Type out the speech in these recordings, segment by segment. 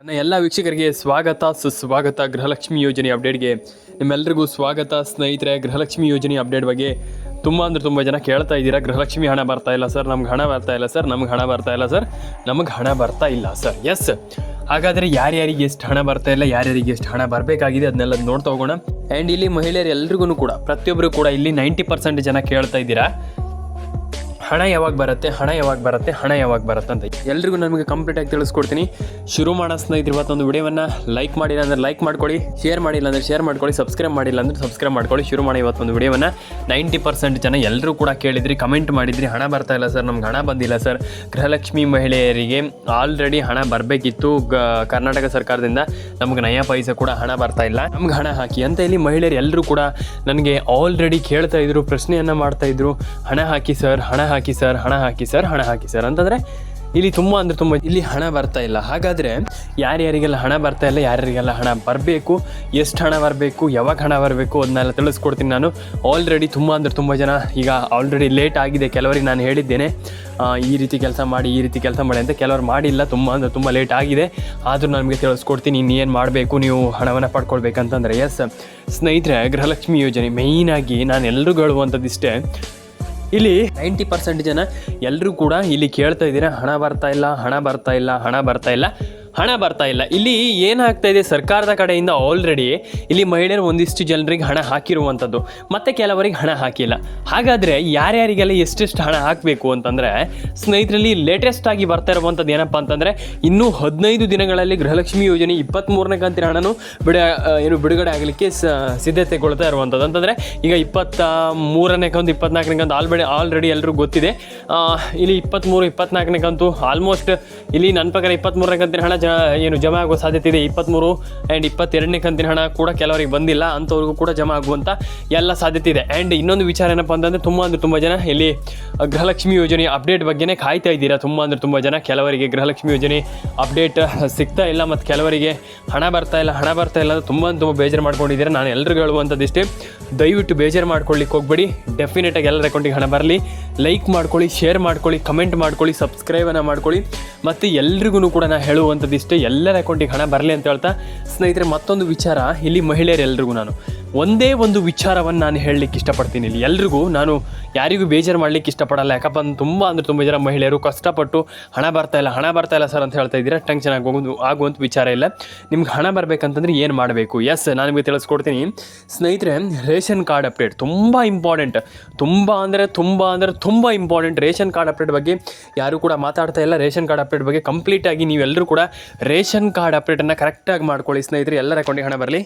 ನನ್ನ ಎಲ್ಲ ವೀಕ್ಷಕರಿಗೆ ಸ್ವಾಗತ, ಸುಸ್ವಾಗತ ಗೃಹಲಕ್ಷ್ಮಿ ಯೋಜನೆ ಅಪ್ಡೇಟ್ಗೆ. ನಿಮ್ಮೆಲ್ಲರಿಗೂ ಸ್ವಾಗತ, ಸ್ನೇಹಿತರೆ, ಗೃಹಲಕ್ಷ್ಮಿ ಯೋಜನೆ ಅಪ್ಡೇಟ್ ಬಗ್ಗೆ ತುಂಬ ಅಂದರೆ ತುಂಬ ಜನ ಕೇಳ್ತಾ ಇದ್ದೀರಾ. ಗೃಹಲಕ್ಷ್ಮಿ ಹಣ ಬರ್ತಾ ಇಲ್ಲ ಸರ್, ನಮ್ಗೆ ಹಣ ಬರ್ತಾ ಇಲ್ಲ ಸರ್, ನಮ್ಗೆ ಹಣ ಬರ್ತಾ ಇಲ್ಲ ಸರ್, ನಮಗೆ ಹಣ ಬರ್ತಾ ಇಲ್ಲ ಸರ್. ಎಸ್ ಹಾಗಾದರೆ ಯಾರ್ಯಾರಿಗೆ ಎಷ್ಟು ಹಣ ಬರ್ತಾ ಇಲ್ಲ, ಯಾರ್ಯಾರಿಗೆ ಎಷ್ಟು ಹಣ ಬರಬೇಕಾಗಿದೆ ಅದನ್ನೆಲ್ಲ ನೋಡ್ತಾ ಹೋಗೋಣ. ಆ್ಯಂಡ್ ಇಲ್ಲಿ ಮಹಿಳೆಯರು ಎಲ್ರಿಗೂ ಕೂಡ ಪ್ರತಿಯೊಬ್ಬರು ಕೂಡ ಇಲ್ಲಿ ನೈಂಟಿ ಪರ್ಸೆಂಟ್ ಜನ ಕೇಳ್ತಾ ಇದ್ದೀರಾ. ಹಣ ಯಾವಾಗ ಬರುತ್ತೆ, ಹಣ ಯಾವಾಗ ಬರುತ್ತೆ, ಹಣ ಯಾವಾಗ ಬರುತ್ತೆ ಅಂತ. ಎಲ್ರಿಗೂ ನಮಗೆ ಕಂಪ್ಲೀಟಾಗಿ ತಿಳಿಸ್ಕೊಡ್ತೀನಿ. ಶುರು ಮಾಡೋ ಸ್ನೇಹಿತರು, ಇವತ್ತೊಂದು ವಿಡಿಯೋವನ್ನು ಲೈಕ್ ಮಾಡಿಲ್ಲ ಅಂದರೆ ಲೈಕ್ ಮಾಡ್ಕೊಳ್ಳಿ ಶೇರ್ ಮಾಡಿಲ್ಲ ಅಂದರೆ ಶೇರ್ ಮಾಡ್ಕೊಳ್ಳಿ ಸಬ್ಸ್ಕ್ರೈಬ್ ಮಾಡಿಲ್ಲ ಅಂದರೆ ಸಬ್ಸ್ಕ್ರೈಬ್ ಮಾಡ್ಕೊಳ್ಳಿ. ಶುರು ಮಾಡಿ ಇವತ್ತೊಂದು ವಿಡಿಯೋವನ್ನು. ನೈಂಟಿ ಪರ್ಸೆಂಟ್ ಜನ ಎಲ್ಲರೂ ಕೂಡ ಕೇಳಿದ್ರಿ ಕಮೆಂಟ್ ಮಾಡಿದ್ರಿ, ಹಣ ಬರ್ತಾ ಇಲ್ಲ ಸರ್, ನಮ್ಗೆ ಹಣ ಬಂದಿಲ್ಲ ಸರ್. ಗೃಹಲಕ್ಷ್ಮಿ ಮಹಿಳೆಯರಿಗೆ ಆಲ್ರೆಡಿ ಹಣ ಬರಬೇಕಿತ್ತು ಕರ್ನಾಟಕ ಸರ್ಕಾರದಿಂದ. ನಮ್ಗೆ ನಯ ಪೈಸ ಕೂಡ ಹಣ ಬರ್ತಾ ಇಲ್ಲ. ನಮ್ಗೆ ಹಣ ಹಾಕಿ, ಅಂತ ಇಲ್ಲಿ ಮಹಿಳೆಯರು ಎಲ್ಲರೂ ಕೂಡ ನನಗೆ ಆಲ್ರೆಡಿ ಕೇಳ್ತಾ ಇದ್ರು, ಪ್ರಶ್ನೆಯನ್ನು ಮಾಡ್ತಾ ಇದ್ರು. ಹಣ ಹಾಕಿ ಸರ್, ಹಣ ಹಾಕಿ. ಸರ್, ಹಣ ಹಾಕಿ ಸರ್, ಹಣ ಹಾಕಿ ಸರ್ ಅಂತಂದರೆ ಇಲ್ಲಿ ತುಂಬ ಅಂದರೆ ತುಂಬ ಇಲ್ಲಿ ಹಣ ಬರ್ತಾ ಇಲ್ಲ. ಹಾಗಾದರೆ ಯಾರ್ಯಾರಿಗೆಲ್ಲ ಹಣ ಬರ್ತಾ ಇಲ್ಲ, ಯಾರ್ಯಾರಿಗೆಲ್ಲ ಹಣ ಬರಬೇಕು, ಎಷ್ಟು ಹಣ ಬರಬೇಕು, ಯಾವಾಗ ಹಣ ಬರಬೇಕು ಅದನ್ನೆಲ್ಲ ತಿಳಿಸ್ಕೊಡ್ತೀನಿ ನಾನು. ಆಲ್ರೆಡಿ ತುಂಬ ಅಂದರೆ ತುಂಬ ಜನ ಈಗ ಆಲ್ರೆಡಿ ಲೇಟ್ ಆಗಿದೆ. ಕೆಲವರಿಗೆ ನಾನು ಹೇಳಿದ್ದೇನೆ ಈ ರೀತಿ ಕೆಲಸ ಮಾಡಿ, ಈ ರೀತಿ ಕೆಲಸ ಮಾಡಿ ಅಂತ ಕೆಲವರು ಮಾಡಿಲ್ಲ. ತುಂಬ ಅಂದರೆ ತುಂಬ ಲೇಟ್ ಆಗಿದೆ. ಆದರೂ ನಮಗೆ ತಿಳಿಸ್ಕೊಡ್ತೀನಿ ಇನ್ನೇನು ಮಾಡಬೇಕು, ನೀವು ಹಣವನ್ನು ಪಡ್ಕೊಳ್ಬೇಕಂತಂದರೆ ಎಸ್ ಸ್ನೇಹಿತರೆ, ಗೃಹಲಕ್ಷ್ಮಿ ಯೋಜನೆ ಮೇಯ್ನಾಗಿ ನಾನು ಎಲ್ರಿಗೂ ಹೇಳುವಂಥದ್ದಿಷ್ಟೇ ಇಲ್ಲಿ ನೈಂಟಿ ಪರ್ಸೆಂಟ್ ಜನ ಎಲ್ಲರೂ ಕೂಡ ಇಲ್ಲಿ ಕೇಳ್ತಾ ಇದ್ದೀರಾ, ಹಣ ಬರ್ತಾ ಇಲ್ಲ, ಹಣ ಬರ್ತಾ ಇಲ್ಲ, ಹಣ ಬರ್ತಾ ಇಲ್ಲ. ಹಣ ಬರ್ತಾ ಇಲ್ಲ. ಇಲ್ಲಿ ಏನಾಗ್ತಾ ಇದೆ? ಸರ್ಕಾರದ ಕಡೆಯಿಂದ ಆಲ್ರೆಡಿ ಇಲ್ಲಿ ಮಹಿಳೆಯರು ಒಂದಿಷ್ಟು ಜನರಿಗೆ ಹಣ ಹಾಕಿರುವಂಥದ್ದು ಮತ್ತೆ ಕೆಲವರಿಗೆ ಹಣ ಹಾಕಿಲ್ಲ. ಹಾಗಾದರೆ ಯಾರ್ಯಾರಿಗೆಲ್ಲ ಎಷ್ಟೆಷ್ಟು ಹಣ ಹಾಕಬೇಕು ಅಂತಂದರೆ, ಸ್ನೇಹಿತರಲ್ಲಿ ಲೇಟೆಸ್ಟ್ ಆಗಿ ಬರ್ತಾ ಇರುವಂಥದ್ದು ಏನಪ್ಪ ಅಂತಂದರೆ, ಇನ್ನೂ ಹದಿನೈದು ದಿನಗಳಲ್ಲಿ ಗೃಹಲಕ್ಷ್ಮಿ ಯೋಜನೆ ಇಪ್ಪತ್ತ್ಮೂರನೇ ಕಂತಿನ ಹಣನು ಬಿಡ, ಏನು ಬಿಡುಗಡೆ ಆಗಲಿಕ್ಕೆ ಸಿದ್ಧತೆಗೊಳ್ತಾ ಇರುವಂಥದ್ದು ಅಂತಂದರೆ, ಈಗ ಇಪ್ಪತ್ತ ಮೂರನೇ ಕಂತು, ಇಪ್ಪತ್ನಾಲ್ಕನೇ ಕಂತು ಆಲ್ರೆಡಿ ಆಲ್ರೆಡಿ ಎಲ್ಲರೂ ಗೊತ್ತಿದೆ. ಇಲ್ಲಿ ಇಪ್ಪತ್ತ್ಮೂರು ಇಪ್ಪತ್ನಾಲ್ಕನೇ ಕಂತು ಆಲ್ಮೋಸ್ಟ್ ಇಲ್ಲಿ ನನ್ನ ಪ್ರಕಾರ ಇಪ್ಪತ್ತ್ಮೂರನೇ ಕಂತಿನ ಹಣ ಜ ಏನು ಜಮಾ ಆಗುವ ಸಾಧ್ಯತೆ ಇದೆ. ಇಪ್ಪತ್ತ್ಮೂರು ಆ್ಯಂಡ್ ಇಪ್ಪತ್ತೆರಡನೇ ಕಂತಿನ ಹಣ ಕೂಡ ಕೆಲವರಿಗೆ ಬಂದಿಲ್ಲ, ಅಂಥವ್ರಿಗೂ ಕೂಡ ಜಮಾ ಆಗುವಂಥ ಎಲ್ಲ ಸಾಧ್ಯತೆ ಇದೆ. ಆ್ಯಂಡ್ ಇನ್ನೊಂದು ವಿಚಾರ ಏನಪ್ಪ ಅಂತಂದರೆ, ತುಂಬ ಅಂದರೆ ತುಂಬ ಜನ ಇಲ್ಲಿ ಗೃಹಲಕ್ಷ್ಮಿ ಯೋಜನೆ ಅಪ್ಡೇಟ್ ಬಗ್ಗೆನೇ ಕಾಯ್ತಾ ಇದ್ದೀರಾ? ತುಂಬ ಅಂದರೆ ತುಂಬ ಜನ ಕೆಲವರಿಗೆ ಗೃಹಲಕ್ಷ್ಮಿ ಯೋಜನೆ ಅಪ್ಡೇಟ್ ಸಿಗ್ತಾ ಇಲ್ಲ ಮತ್ತು ಕೆಲವರಿಗೆ ಹಣ ಬರ್ತಾ ಇಲ್ಲ, ಹಣ ಬರ್ತಾ ಇಲ್ಲ ಅಂತ ತುಂಬ ತುಂಬ ಬೇಜಾರು ಮಾಡ್ಕೊಂಡಿದ್ದೀರಾ? ನಾನು ಎಲ್ರಿಗೂ ಹೇಳುವಂಥದ್ದಿಷ್ಟೇ, ದಯವಿಟ್ಟು ಬೇಜಾರು ಮಾಡ್ಕೊಳ್ಳಿಕ್ಕೆ ಹೋಗ್ಬೇಡಿ. ಡೆಫಿನೆಟಾಗಿ ಎಲ್ಲರ ಅಕೌಂಟಿಗೆ ಹಣ ಬರಲಿ. ಲೈಕ್ ಮಾಡ್ಕೊಳ್ಳಿ ಶೇರ್ ಮಾಡ್ಕೊಳ್ಳಿ ಕಮೆಂಟ್ ಮಾಡ್ಕೊಳ್ಳಿ ಸಬ್ಸ್ಕ್ರೈಬನ್ನು ಮಾಡ್ಕೊಳ್ಳಿ. ಮತ್ತು ಎಲ್ರಿಗೂ ಕೂಡ ನಾನು ಹೇಳುವಂಥದ್ದಿಷ್ಟೇ ಎಲ್ಲರ ಅಕೌಂಟಿಗೆ ಹಣ ಬರಲಿ ಅಂತ ಹೇಳ್ತಾ ಸ್ನೇಹಿತರೆ ಮತ್ತೊಂದು ವಿಚಾರ ಇಲ್ಲಿ ಮಹಿಳೆಯರೆಲ್ಲರಿಗೂ ನಾನು. ಒಂದೇ ಒಂದು ವಿಚಾರವನ್ನು ನಾನು ಹೇಳಲಿಕ್ಕೆ ಇಷ್ಟಪಡ್ತೀನಿ ಇಲ್ಲಿ. ಎಲ್ರಿಗೂ ನಾನು ಯಾರಿಗೂ ಬೇಜಾರು ಮಾಡಲಿಕ್ಕೆ ಇಷ್ಟಪಡಲ್ಲ. ಯಾಕಪ್ಪ ಅಂದ್ರೆ ತುಂಬ ಅಂದರೆ ತುಂಬ ಜನ ಮಹಿಳೆಯರು ಕಷ್ಟಪಟ್ಟು ಹಣ ಬರ್ತಾ ಇಲ್ಲ, ಹಣ ಬರ್ತಾ ಇಲ್ಲ ಸರ್ ಅಂತ ಹೇಳ್ತಾ ಇದ್ದೀರಾ? ಟೆನ್ಷನ್ ಆಗೋದು ಆಗುವಂಥ ವಿಚಾರ ಇಲ್ಲ. ನಿಮ್ಗೆ ಹಣ ಬರಬೇಕಂತಂದ್ರೆ ಏನು ಮಾಡಬೇಕು? ಎಸ್ ನಾನು ನಿಮಗೆ ತಿಳಿಸ್ಕೊಡ್ತೀನಿ. ಸ್ನೇಹಿತರೆ, ರೇಷನ್ ಕಾರ್ಡ್ ಅಪ್ಡೇಟ್ ತುಂಬ ಇಂಪಾರ್ಟೆಂಟ್ ತುಂಬ ಅಂದರೆ ತುಂಬ ಅಂದರೆ ತುಂಬ ಇಂಪಾರ್ಟೆಂಟ್ ರೇಷನ್ ಕಾರ್ಡ್ ಅಪ್ಡೇಟ್ ಬಗ್ಗೆ ಯಾರು ಕೂಡ ಮಾತಾಡ್ತಾ ಇಲ್ಲ. ರೇಷನ್ ಕಾರ್ಡ್ ಅಪ್ಡೇಟ್ ಬಗ್ಗೆ ಕಂಪ್ಲೀಟಾಗಿ ನೀವೆಲ್ಲರೂ ಕೂಡ ರೇಷನ್ ಕಾರ್ಡ್ ಅಪ್ಡೇಟನ್ನು ಕರೆಕ್ಟಾಗಿ ಮಾಡ್ಕೊಳ್ಳಿ. ಸ್ನೇಹಿತರೆ, ಎಲ್ಲರ ಅಕೌಂಟಿಗೆ ಹಣ ಬರಲಿ.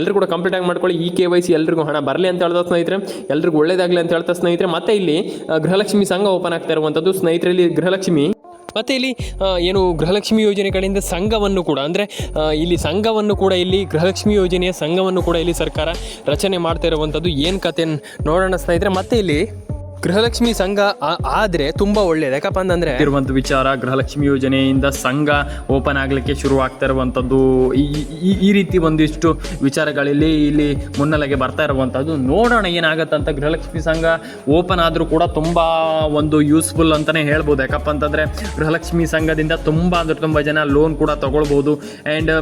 ಎಲ್ಲರೂ ಕೂಡ ಕಂಪ್ಲೀಟ್ ಆಗಿ ಮಾಡ್ಕೊಳ್ಳಿ. ಈ ಕೆ ವೈ ಸಿ ಎಲ್ರಿಗೂ ಹಣ ಬರಲಿ ಅಂತ ಹೇಳ್ತಾ ಸ್ನೇಹಿತರೆ. ಎಲ್ರಿಗೂ ಒಳ್ಳೇದಾಗಲಿ ಅಂತ ಹೇಳ್ತಾ ಸ್ನೇಹಿತರೆ. ಮತ್ತೆ ಇಲ್ಲಿ ಗೃಹಲಕ್ಷ್ಮಿ ಸಂಘ ಓಪನ್ ಆಗ್ತಾ ಇರುವಂಥದ್ದು ಸ್ನೇಹಿತರಲ್ಲಿ ಗೃಹಲಕ್ಷ್ಮಿ. ಮತ್ತೆ ಇಲ್ಲಿ ಏನು ಗೃಹಲಕ್ಷ್ಮಿ ಯೋಜನೆ ಕಡೆಯಿಂದ ಸಂಘವನ್ನು ಕೂಡ, ಅಂದರೆ ಇಲ್ಲಿ ಸಂಘವನ್ನು ಕೂಡ ಇಲ್ಲಿ, ಗೃಹಲಕ್ಷ್ಮಿ ಯೋಜನೆಯ ಸಂಘವನ್ನು ಕೂಡ ಇಲ್ಲಿ ಸರ್ಕಾರ ರಚನೆ ಮಾಡ್ತಾ ಇರುವಂಥದ್ದು ಏನು ಕತೆ ನೋಡೋಣ ಸ್ನೇಹಿತರೆ. ಮತ್ತೆ ಇಲ್ಲಿ ಗೃಹಲಕ್ಷ್ಮಿ ಸಂಘ ಆದರೆ ತುಂಬ ಒಳ್ಳೇದು. ಯಾಕಪ್ಪ ಅಂತಂದರೆ ಇರುವಂಥ ವಿಚಾರ ಗೃಹಲಕ್ಷ್ಮಿ ಯೋಜನೆಯಿಂದ ಸಂಘ ಓಪನ್ ಆಗಲಿಕ್ಕೆ ಶುರು ಆಗ್ತಾ ಇರುವಂಥದ್ದು ಈ ರೀತಿ ಒಂದಿಷ್ಟು ವಿಚಾರಗಳಲ್ಲಿ ಇಲ್ಲಿ ಮುನ್ನೆಲೆಗೆ ಬರ್ತಾ ಇರುವಂಥದ್ದು ನೋಡೋಣ ಏನಾಗುತ್ತೆ ಅಂತ ಗೃಹಲಕ್ಷ್ಮಿ ಸಂಘ ಓಪನ್ ಆದರೂ ಕೂಡ ತುಂಬ ಒಂದು ಯೂಸ್ಫುಲ್ ಅಂತಲೇ ಹೇಳ್ಬೋದು. ಯಾಕಪ್ಪ ಅಂತಂದರೆ ಗೃಹಲಕ್ಷ್ಮಿ ಸಂಘದಿಂದ ತುಂಬ ಅಂದ್ರೆ ತುಂಬ ಜನ ಲೋನ್ ಕೂಡ ತಗೊಳ್ಬೋದು. ಆ್ಯಂಡ್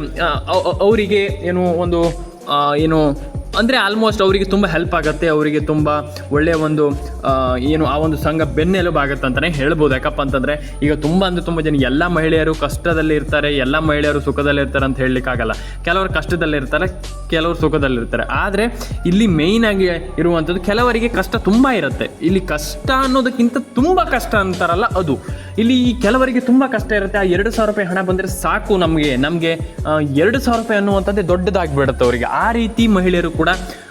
ಅವರಿಗೆ ಏನು ಒಂದು ಏನು ಅಂದರೆ ಆಲ್ಮೋಸ್ಟ್ ಅವರಿಗೆ ತುಂಬ ಹೆಲ್ಪ್ ಆಗುತ್ತೆ, ಅವರಿಗೆ ತುಂಬ ಒಳ್ಳೆಯ ಒಂದು ಏನು ಆ ಒಂದು ಸಂಘ ಬೆನ್ನೆಲುಬು ಆಗುತ್ತೆ ಅಂತಲೇ ಹೇಳ್ಬೋದು. ಯಾಕಪ್ಪ ಅಂತಂದರೆ ಈಗ ತುಂಬ ಅಂದರೆ ತುಂಬ ಜನ ಎಲ್ಲ ಮಹಿಳೆಯರು ಕಷ್ಟದಲ್ಲಿ ಇರ್ತಾರೆ, ಎಲ್ಲ ಮಹಿಳೆಯರು ಸುಖದಲ್ಲಿ ಇರ್ತಾರೆ ಅಂತ ಹೇಳಲಿಕ್ಕಾಗಲ್ಲ ಕೆಲವರು ಕಷ್ಟದಲ್ಲಿ ಇರ್ತಾರೆ, ಕೆಲವರು ಸುಖದಲ್ಲಿರ್ತಾರೆ ಆದರೆ ಇಲ್ಲಿ ಮೇಯ್ನ್ ಆಗಿ ಇರುವಂಥದ್ದು ಕೆಲವರಿಗೆ ಕಷ್ಟ ತುಂಬ ಇರುತ್ತೆ. ಇಲ್ಲಿ ಕಷ್ಟ ಅನ್ನೋದಕ್ಕಿಂತ ತುಂಬ ಕಷ್ಟ ಅಂತಾರಲ್ಲ ಅದು. ಇಲ್ಲಿ ಕೆಲವರಿಗೆ ತುಂಬ ಕಷ್ಟ ಇರುತ್ತೆ. ಆ ಎರಡು ಸಾವಿರ ರೂಪಾಯಿ ಹಣ ಬಂದರೆ ಸಾಕು ನಮಗೆ. ನಮಗೆ ಎರಡು ಸಾವಿರ ರೂಪಾಯಿ ಅನ್ನುವಂಥದ್ದೇ ದೊಡ್ಡದಾಗಿಬಿಡುತ್ತೆ ಅವರಿಗೆ. ಆ ರೀತಿ ಮಹಿಳೆಯರು ಕೂಡ ಆ,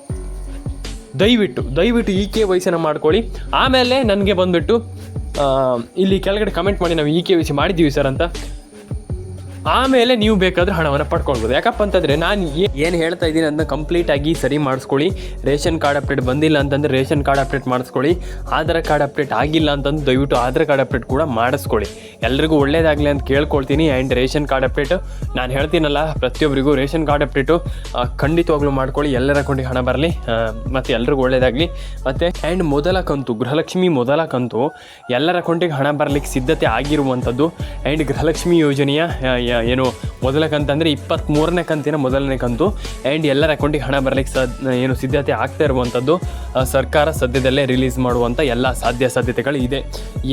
ದಯವಿಟ್ಟು ದಯವಿಟ್ಟು ಇ ಕೆ ವೈಸನ್ನು ಮಾಡ್ಕೊಳ್ಳಿ. ಆಮೇಲೆ ನನಗೆ ಬಂದುಬಿಟ್ಟು ಇಲ್ಲಿ ಕೆಳಗಡೆ ಕಮೆಂಟ್ ಮಾಡಿ, ನಾವು ಇ ಕೆ ವೈ ಮಾಡಿದ್ದೀವಿ ಸರ್ ಅಂತ. ಆಮೇಲೆ ನೀವು ಬೇಕಾದ್ರೆ ಹಣವನ್ನು ಪಡ್ಕೊಳ್ಬೋದು. ಯಾಕಪ್ಪ ಅಂತಂದರೆ ನಾನು ಏನು ಹೇಳ್ತಾ ಇದ್ದೀನಿ ಅದನ್ನ ಕಂಪ್ಲೀಟಾಗಿ ಸರಿ ಮಾಡಿಸ್ಕೊಳ್ಳಿ. ರೇಷನ್ ಕಾರ್ಡ್ ಅಪ್ಡೇಟ್ ಬಂದಿಲ್ಲ ಅಂತಂದರೆ ರೇಷನ್ ಕಾರ್ಡ್ ಅಪ್ಡೇಟ್ ಮಾಡಿಸ್ಕೊಳ್ಳಿ. ಆಧಾರ್ ಕಾರ್ಡ್ ಅಪ್ಡೇಟ್ ಆಗಿಲ್ಲ ಅಂತಂದು ದಯವಿಟ್ಟು ಆಧಾರ್ ಕಾರ್ಡ್ ಅಪ್ಡೇಟ್ ಕೂಡ ಮಾಡಿಸ್ಕೊಳ್ಳಿ. ಎಲ್ರಿಗೂ ಒಳ್ಳೇದಾಗಲಿ ಅಂತ ಕೇಳ್ಕೊಳ್ತೀನಿ. ಆ್ಯಂಡ್ ರೇಷನ್ ಕಾರ್ಡ್ ಅಪ್ಡೇಟು ನಾನು ಹೇಳ್ತೀನಲ್ಲ ಪ್ರತಿಯೊಬ್ಬರಿಗೂ ರೇಷನ್ ಕಾರ್ಡ್ ಅಪ್ಡೇಟು ಖಂಡಿತವಾಗ್ಲೂ ಮಾಡ್ಕೊಳ್ಳಿ. ಎಲ್ಲರ ಅಕೌಂಟಿಗೆ ಹಣ ಬರಲಿ. ಮತ್ತು ಎಲ್ರಿಗೂ ಒಳ್ಳೇದಾಗಲಿ. ಮತ್ತು ಆ್ಯಂಡ್ ಮೊದಲ ಕಂತು, ಗೃಹಲಕ್ಷ್ಮಿ ಮೊದಲ ಕಂತು ಎಲ್ಲರ ಅಕೌಂಟಿಗೆ ಹಣ ಬರಲಿಕ್ಕೆ ಸಿದ್ಧತೆ ಆಗಿರುವಂಥದ್ದು. ಆ್ಯಂಡ್ ಗೃಹಲಕ್ಷ್ಮಿ ಯೋಜನೆಯ ಏನು ಮೊದಲ ಕಂತಂದರೆ ಇಪ್ಪತ್ತ್ಮೂರನೇ ಕಂತಿನ ಮೊದಲನೇ ಕಂತು. ಆ್ಯಂಡ್ ಎಲ್ಲರ ಅಕೌಂಟಿಗೆ ಹಣ ಬರಲಿಕ್ಕೆ ಸದ್, ಏನು ಸಿದ್ಧತೆ ಆಗ್ತಾ ಇರುವಂಥದ್ದು ಸರ್ಕಾರ ಸದ್ಯದಲ್ಲೇ ರಿಲೀಸ್ ಮಾಡುವಂಥ ಎಲ್ಲ ಸಾಧ್ಯ ಸಾಧ್ಯತೆಗಳು ಇದೆ.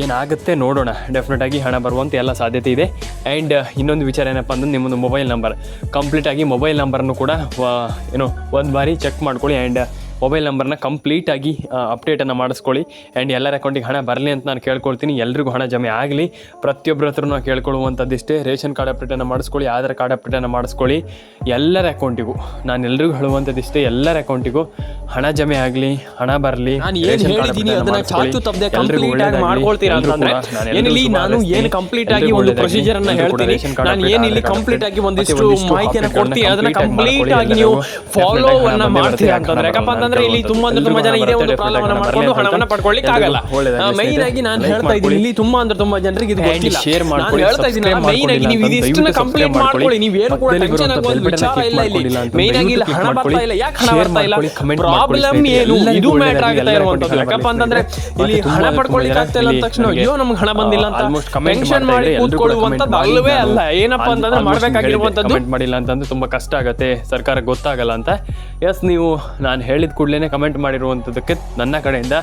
ಏನಾಗುತ್ತೆ ನೋಡೋಣ. ಡೆಫಿನೆಟಾಗಿ ಹಣ ಬರುವಂಥ ಎಲ್ಲ ಸಾಧ್ಯತೆ ಇದೆ. ಆ್ಯಂಡ್ ಇನ್ನೊಂದು ವಿಚಾರ ಏನಪ್ಪ ಅಂದ್ರೆ ನಿಮ್ಮೊಂದು ಮೊಬೈಲ್ ನಂಬರ್ ಕಂಪ್ಲೀಟಾಗಿ ಮೊಬೈಲ್ ನಂಬರನ್ನು ಕೂಡ ಏನು, ಒಂದು ಬಾರಿ ಚೆಕ್ ಮಾಡ್ಕೊಳ್ಳಿ. ಆ್ಯಂಡ್ ಮೊಬೈಲ್ ನಂಬರ್ನ ಕಂಪ್ಲೀಟಾಗಿ ಅಪ್ಡೇಟನ್ನು ಮಾಡಿಸ್ಕೊಳ್ಳಿ. ಆ್ಯಂಡ್ ಎಲ್ಲರ ಅಕೌಂಟಿಗೆ ಹಣ ಬರಲಿ ಅಂತ ನಾನು ಕೇಳ್ಕೊಳ್ತೀನಿ. ಎಲ್ರಿಗೂ ಹಣ ಜಮೆ ಆಗಲಿ. ಪ್ರತಿಯೊಬ್ಬರ ಹತ್ರನೂ ಕೇಳ್ಕೊಳ್ಳುವಂಥದ್ದಿಷ್ಟೇ. ರೇಷನ್ ಕಾರ್ಡ್ ಅಪ್ಡೇಟನ್ನು ಮಾಡಿಸ್ಕೊಳ್ಳಿ ಆಧಾರ್ ಕಾರ್ಡ್ ಅಪ್ಡೇಟನ್ನು ಮಾಡಿಸ್ಕೊಳ್ಳಿ. ಎಲ್ಲರ ಅಕೌಂಟಿಗೂ ನಾನು ಎಲ್ರಿಗೂ ಹೇಳುವಂಥದ್ದಿಷ್ಟೇ ಎಲ್ಲರ ಅಕೌಂಟಿಗೂ ಹಣ ಜಮೆ ಆಗಲಿ ಹಣ ಬರಲಿ. ನಾನು ಏನ್ ಹೇಳಿದ್ದೀನಿ ಅದನ್ನ ಚಾಚು ತಪ್ಪದೆ ಕಂಪ್ಲೀಟ್ ಆಗಿ ಮಾಡ್ಕೊಳ್ತೀರಾ ಅಂತಂದ್ರೆ ಏನಿಲ್ಲಿ ನಾನು ಏನು ಕಂಪ್ಲೀಟ್ ಆಗಿ ಒಂದು ಪ್ರೊಸೀಜರ್ ಅನ್ನ ಹೇಳ್ತೀನಿ. ನಾನು ಏನು ಇಲ್ಲಿ ಕಂಪ್ಲೀಟ್ ಆಗಿ ಒಂದಿಷ್ಟು ಮಾಹಿತಿಯನ್ನ ಕೊಡ್ತೀನಿ ಅದನ್ನ ಕಂಪ್ಲೀಟ್ ಆಗಿ ನೀವು ಫಾಲೋ ಅನ್ನ ಮಾಡ್ತೀರಾ ಅಂತಂದ್ರೆ? ಯಾಕಪ್ಪ ಅಂತಂದ್ರೆ ಇಲ್ಲಿ ತುಂಬಾ ಅಂದ್ರೆ ತುಂಬಾ ಜನ ಇದೇ ಒಂದು ಪ್ರಾಬ್ಲಮ್ ಮಾಡ್ಕೊಂಡು ಹಣವನ್ನ ಪಡ್ಕೊಳ್ಳಿಕ್ಕೆ ಆಗಲ್ಲ. ಮೈನ್ ಆಗಿ ನಾನು ಹೇಳ್ತಾ ಇದ್ದೀನಿ ಇಲ್ಲಿ ತುಂಬಾ ಅಂದ್ರೆ ತುಂಬಾ ಜನರಿಗೆ ಇದು ಗೊತ್ತಿಲ್ಲ. ಶೇರ್ ಮಾಡ್ಕೊಳ್ಳಿ, ಹೇಳ್ತಾ ಇದ್ದೀನಿ ಮೈನ್ ಆಗಿ ನೀವು ಇದಿಷ್ಟನ್ನ ಕಂಪ್ಲೀಟ್ ಮಾಡ್ಕೊಳ್ಳಿ. ನೀವು ಏನು ಕೂಡ ಟೆನ್ಷನ್ ಬರುವಂಥ ಆಗುವ ವಿಚಾರ ಇಲ್ಲ ಇಲ್ಲಿ ಮೈನ್ ಆಗಿ ಇಲ್ಲ ಹಣ ಬರ್ತಾ ಇಲ್ಲ ಯಾಕೆ ಹಣ ಬರ್ತಾ ಇಲ್ಲ? ಪ್ರಾಬ್ಲಮ್ ಏನು? ಇದು ಮ್ಯಾಟರ್ ಆಗ್ತಾ ಇರುವಂತದ್ದು ಯಾಕಪ್ಪ ಅಂತಂದ್ರೆ ಇಲ್ಲಿ ಹಣ ಪಡ್ಕೊಳ್ಳಿಕ್ಕೆ ಆಗ್ತಾ ಇಲ್ಲ ತಕ್ಷಣ ಅಯ್ಯೋ ನಮ್ಗೆ ಹಣ ಬಂದಿಲ್ಲ ಅಂತ ಟೆನ್ಷನ್ ಮಾಡಿ comment ಅಲ್ಲವೇ ಅಲ್ಲ. ಏನಪ್ಪ ಅಂತಂದ್ರೆ ಮಾಡಬೇಕಾಗಿರುವಂತದ್ದು ಮಾಡಿಲ್ಲ ಅಂತಂದ್ರೆ ತುಂಬಾ ಕಷ್ಟ ಆಗುತ್ತೆ. ಸರ್ಕಾರ ಗೊತ್ತಾಗಲ್ಲ ಅಂತ ಎಸ್ ನೀವು ನಾನು ಹೇಳಿದ ಕೂಡಲೇ ಕಮೆಂಟ್ ಮಾಡಿರುವಂಥದ್ದಕ್ಕೆ ನನ್ನ ಕಡೆಯಿಂದ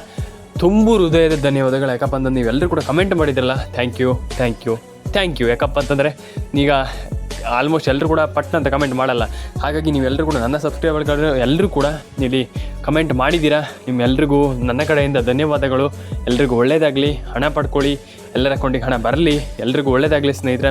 ತುಂಬು ಹೃದಯದ ಧನ್ಯವಾದಗಳು ಯಾಕಪ್ಪ ಅಂತಂದ್ರೆ ನೀವೆಲ್ಲರೂ ಕೂಡ ಕಮೆಂಟ್ ಮಾಡಿದ್ರಲ್ಲ. Thank you thank you thank you ಯಾಕಪ್ಪ ಅಂತಂದರೆ ಈಗ ಆಲ್ಮೋಸ್ಟ್ ಎಲ್ಲರೂ ಕೂಡ ಪಟ್ನ ಅಂತ ಕಮೆಂಟ್ ಮಾಡಲ್ಲ. ಹಾಗಾಗಿ ನೀವೆಲ್ಲರೂ ಕೂಡ ನನ್ನ ಸಬ್ಸ್ಕ್ರೈಬರ್ಗಳು ಎಲ್ಲರೂ ಕೂಡ ಇಲ್ಲಿ ಕಮೆಂಟ್ ಮಾಡಿದ್ದೀರಾ. ನಿಮ್ಮೆಲ್ರಿಗೂ ನನ್ನ ಕಡೆಯಿಂದ ಧನ್ಯವಾದಗಳು. ಎಲ್ರಿಗೂ ಒಳ್ಳೆಯದಾಗಲಿ ಹಣ ಪಡ್ಕೊಳ್ಳಿ. ಎಲ್ಲರ ಅಕೌಂಟಿಗೆ ಹಣ ಬರಲಿ, ಎಲ್ರಿಗೂ ಒಳ್ಳೇದಾಗಲಿ ಸ್ನೇಹಿತರೆ.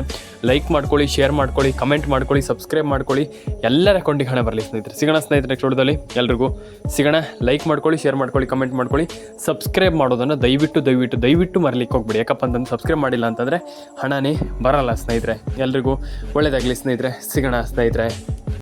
ಲೈಕ್ ಮಾಡ್ಕೊಳ್ಳಿ ಶೇರ್ ಮಾಡ್ಕೊಳ್ಳಿ ಕಮೆಂಟ್ ಮಾಡ್ಕೊಳ್ಳಿ ಸಬ್ಸ್ಕ್ರೈಬ್ ಮಾಡ್ಕೊಳ್ಳಿ, ಎಲ್ಲರ ಅಕೌಂಟಿಗೆ ಹಣ ಬರಲಿ ಸ್ನೇಹಿತರೆ. ಸಿಗೋಣ ಸ್ನೇಹಿತರೆ ನೆಕ್ಸ್ಟ್ ವಿಡಿಯೋದಲ್ಲಿ, ಎಲ್ರಿಗೂ. ಸಿಗೋಣ ಲೈಕ್ ಮಾಡ್ಕೊಳ್ಳಿ ಶೇರ್ ಮಾಡ್ಕೊಳ್ಳಿ ಕಮೆಂಟ್ ಮಾಡ್ಕೊಳ್ಳಿ ಸಬ್ಸ್ಕ್ರೈಬ್ ಮಾಡೋದನ್ನು ದಯವಿಟ್ಟು ದಯವಿಟ್ಟು ದಯವಿಟ್ಟು ಮರಲಿಕ್ಕೆ ಹೋಗ್ಬಿಡಿ. ಯಾಕಪ್ಪ ಅಂತಂದು ಸಬ್ಸ್ಕ್ರೈಬ್ ಮಾಡಿಲ್ಲ ಅಂತಂದರೆ ಹಣನೇ ಬರಲ್ಲ ಸ್ನೇಹಿತರೆ. ಎಲ್ರಿಗೂ ಒಳ್ಳೇದಾಗಲಿ ಸ್ನೇಹಿತರೆ. ಸಿಗೋಣ ಸ್ನೇಹಿತರೆ.